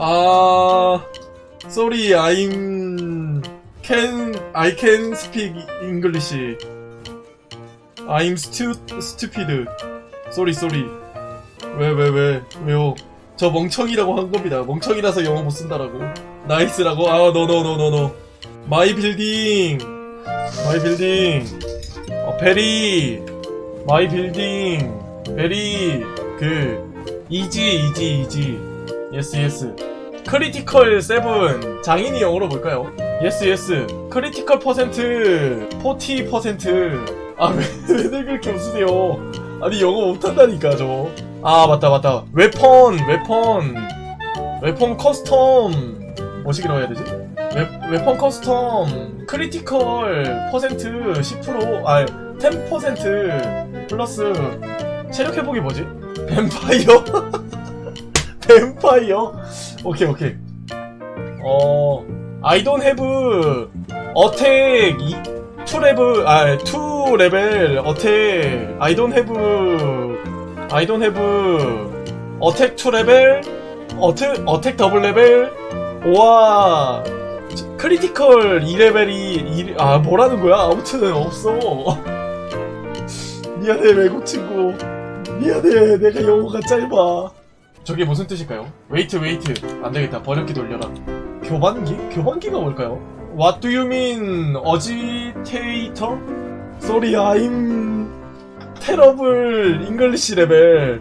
아, sorry, I'm can I can speak English. I'm stu stupid. Sorry, sorry. 왜, 왜, 왜, 왜요? 저 멍청이라고 한 겁니다. 멍청이라서 영어 못 쓴다라고. 나이스라고? 아, no, no, no, no, no. My building. My building. 어, 베리. My building. 베리. 그, 이지, 이지, 이지. 예스, 예스. 크리티컬 7. 장인이 영어로 뭘까요? 예스, 예스. 크리티컬 퍼센트. 40%. 아, 왜, 왜들 그렇게 웃으세요? 아니, 영어 못한다니까, 저. 아, 맞다, 맞다. 웨펀, 웨펀. 웨펀 커스텀. 뭐시기로 해야 되지? 웨, 웨펀 커스텀. 크리티컬 퍼센트 10%. 아, 10% 플러스. 체력 회복이 뭐지? 뱀파이어? 뱀파이어? 오케이, 오케이. 어, I don't have attack 2 레벨, 아, 2 레벨 attack. I don't have, I don't have attack 2 레벨, attack, attack 더블 레벨, 와, 크리티컬 2레벨이, 아, 뭐라는 거야? 아무튼 없어. 미안해, 외국 친구. 미안해, 내가 영어가 짧아. 저게 무슨 뜻일까요? 웨이트 웨이트 안되겠다 번역기 돌려라 교반기? 교반기가 뭘까요? What do you mean agitator? Sorry I'm terrible English 레벨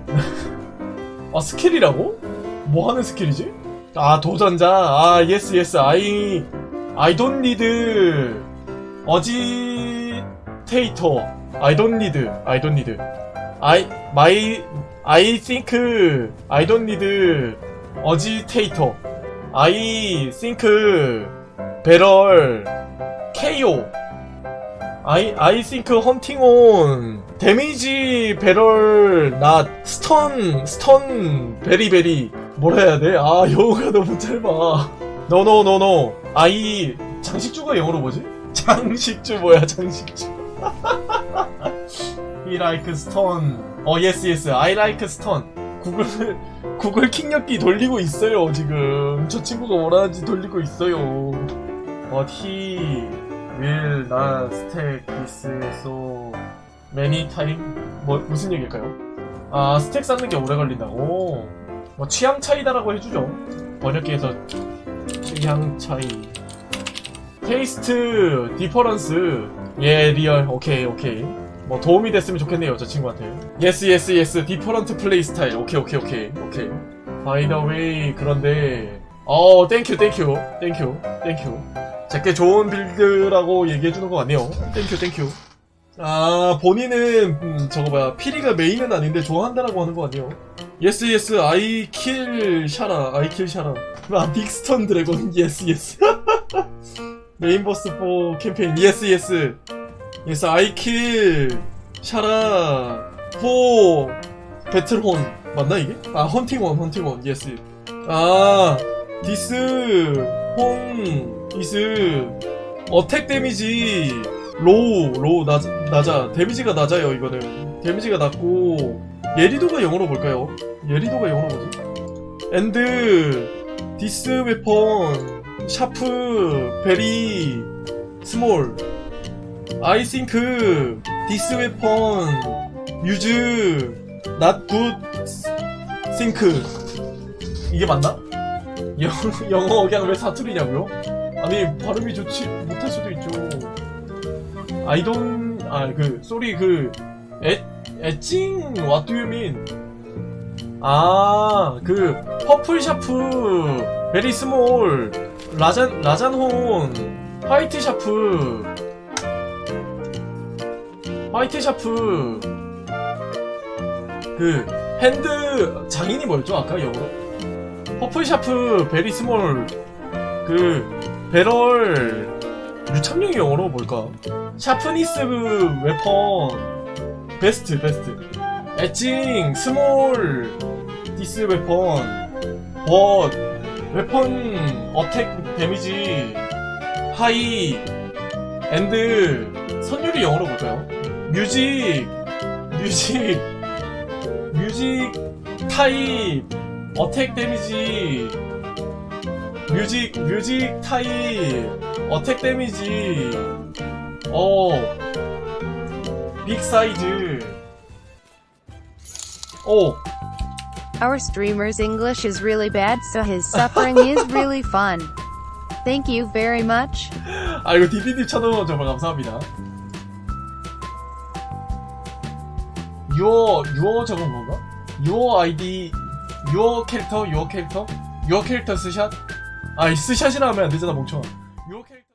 아 스킬이라고? 뭐 하는 스킬이지? 아 도전자 아 yes yes I I don't need agitator I don't need I don't need I my I think I don't need agitator. I think better KO. I I think hunting on better not stun stun very very 뭐라 해야 돼? 아 영어가 너무 짧아. No no no no. I 장식주가 영어로 뭐지? 장식주 뭐야 장식주? He like stun. 어, yes, yes. I like stun. 구글, 구글 킹력기 돌리고 있어요, 지금. 저 친구가 뭐라는지 돌리고 있어요. But he will not stack this so many time. 뭐, 무슨 얘기일까요? 아, 스택 쌓는 게 오래 걸린다고? 뭐, 취향 차이다라고 해주죠. 번역기에서 취향 차이. 테이스트, 디퍼런스. 예, 리얼. 오케이, 오케이. 뭐 도움이 됐으면 좋겠네요 저 친구한테. 예스 예스 예스 디퍼런트 플레이 스타일 오케이 오케이 오케이. 오케이. 바이 더 웨이 그런데 어 땡큐 땡큐 땡큐 땡큐 제게 좋은 빌드라고 얘기해주는 것 같네요. 땡큐 땡큐 아 본인은 음, 저거 뭐야. 피리가 메인은 아닌데 좋아한다라고 하는 거 같네요. 예스 예스 아이 킬 샤라 아이 킬 샤라 아 빅스턴 드래곤 예스 예스 메인 버스 4 캠페인 예스 예스 예스 아이킬 샤라. 포 배틀혼. 맞나 이게? 아 헌팅원 헌팅원. 예스 아 디스. 혼. 이스. 어택 데미지. 로우. 로우 낮, 낮아. 데미지가 낮아요 이거는. 데미지가 낮고. 예리도가 영어로 뭘까요? 예리도가 영어로 뭐지? 엔드 디스 웨폰 샤프. 베리. 스몰 I think this weapon use not good think 이게 맞나? 영, 영어 그냥 왜 사투리냐고요? 아니 발음이 좋지 못할 수도 있죠. I don't 아그 쏘리 그 애, 애칭 what do you mean? 아그 퍼플 샤프 베리 스몰 라잔 라잔혼 화이트 샤프 화이트 샤프. 그 핸드 장인이 뭐였죠? 아까 영어로? 퍼플 샤프 베리 스몰. 그 배럴 유착용이 영어로 뭘까? 샤프니스 그 웨펀 베스트 베스트. 엣징 스몰 디스 웨펀 버 웨펀 어택 데미지. 하이 앤드. 선율이 영어로 뭘까요? 뮤직 뮤직 뮤직 타입 어택 데미지 뮤직 뮤직 타입 어택 데미지 어 빅 사이즈 오 Our streamer's English is really bad, so his suffering is really fun. Thank you very much. 아 이거 DPD 쳐놓은 정말 감사합니다. 유어 유어 적은 건가? 유어 아이디 유어 캐릭터 유어 캐릭터 유어 캐릭터 스샷? 아이 스샷이라 하면 안 되잖아 멍청아. 유어 캐릭터